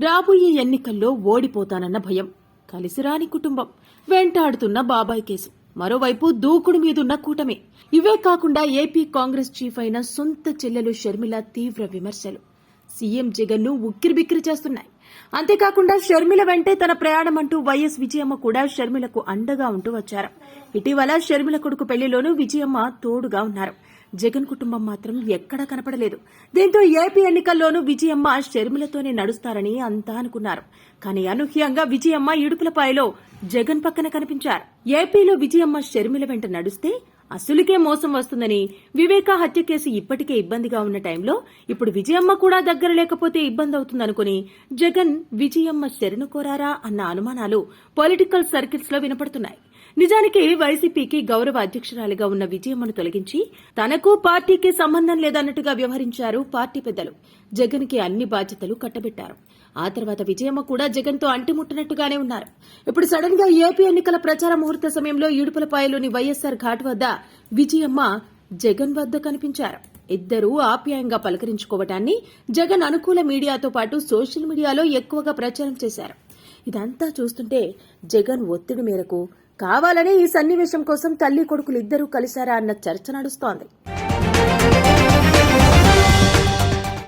రాబోయే ఎన్నికల్లో ఓడిపోతానన్న భయం. కలిసిరాని కుటుంబం. వెంటాడుతున్న బాబాయ్ కేసు. మరోవైపు దూకుడు మీదున్న కూటమి. ఇవే కాకుండా ఏపీ కాంగ్రెస్ చీఫ్ అయిన సొంత చెల్లెలు షర్మిల తీవ్ర విమర్శలు. సీఎం జగన్ను ఉక్కిరిబిక్కిరి చేస్తున్నాయి. అంతేకాకుండా షర్మిల వెంటే తన ప్రయాణం అంటూ వైఎస్ విజయమ్మ కూడా షర్మిలకు అండగా ఉంటూ వచ్చారు. ఇటీవల షర్మిల కొడుకు పెళ్ళిలోనూ విజయమ్మ తోడుగా ఉన్నారు. జగన్ కుటుంబం మాత్రం ఎక్కడా కనపడలేదు. దీంతో ఏపీ ఎన్నికల్లోనూ విజయమ్మ షర్మిలతోనే నడుస్తారని అంతా అనుకున్నారు. కానీ అనూహ్యంగా విజయమ్మ ఇడుపులపాయలో జగన్ పక్కన కనిపించారు. ఏపీలో విజయమ్మ షర్మిల వెంట నడుస్తే అసలుకే మోసం వస్తుందని వివేక హత్య కేసు ఇప్పటికే ఇబ్బందిగా ఉన్న టైంలో ఇప్పుడు విజయమ్మ కూడా దగ్గర లేకపోతే ఇబ్బంది అవుతుందనుకుని జగన్ విజయమ్మ శరణు కోరారా అన్న అనుమానాలు పొలిటికల్ సర్కిల్స్లో వినపడుతున్నాయి. నిజానికి వైసీపీకి గౌరవ అధ్యక్షురాలిగా ఉన్న విజయమ్మను తొలగించి తనకు పార్టీకి సంబంధం లేదన్నట్టుగా వ్యవహరించారు పార్టీ పెద్దలు. జగన్కి అన్ని బాధ్యతలు కట్టబెట్టారు. ఆ తర్వాత విజయమ్మ కూడా జగన్తో అంటిముట్టనట్టుగానే ఉన్నారు. ఇప్పుడు సడన్గా ఏపీ ఎన్నికల ప్రచార ముహూర్త సమయంలో ఈడుపులపాయలోని వైఎస్సార్ ఘాట్ వద్ద విజయమ్మ జగన్ వద్ద కనిపించారు. ఇద్దరూ ఆప్యాయంగా పలకరించుకోవటాన్ని జగన్ అనుకూల మీడియాతో పాటు సోషల్ మీడియాలో ఎక్కువగా ప్రచారం చేశారు. ఇదంతా చూస్తుంటే జగన్ ఒత్తిడి మేరకు కావాలనే ఈ సన్నివేశం కోసం తల్లి కొడుకులు ఇద్దరూ కలిశారా అన్న చర్చ నడుస్తోంది.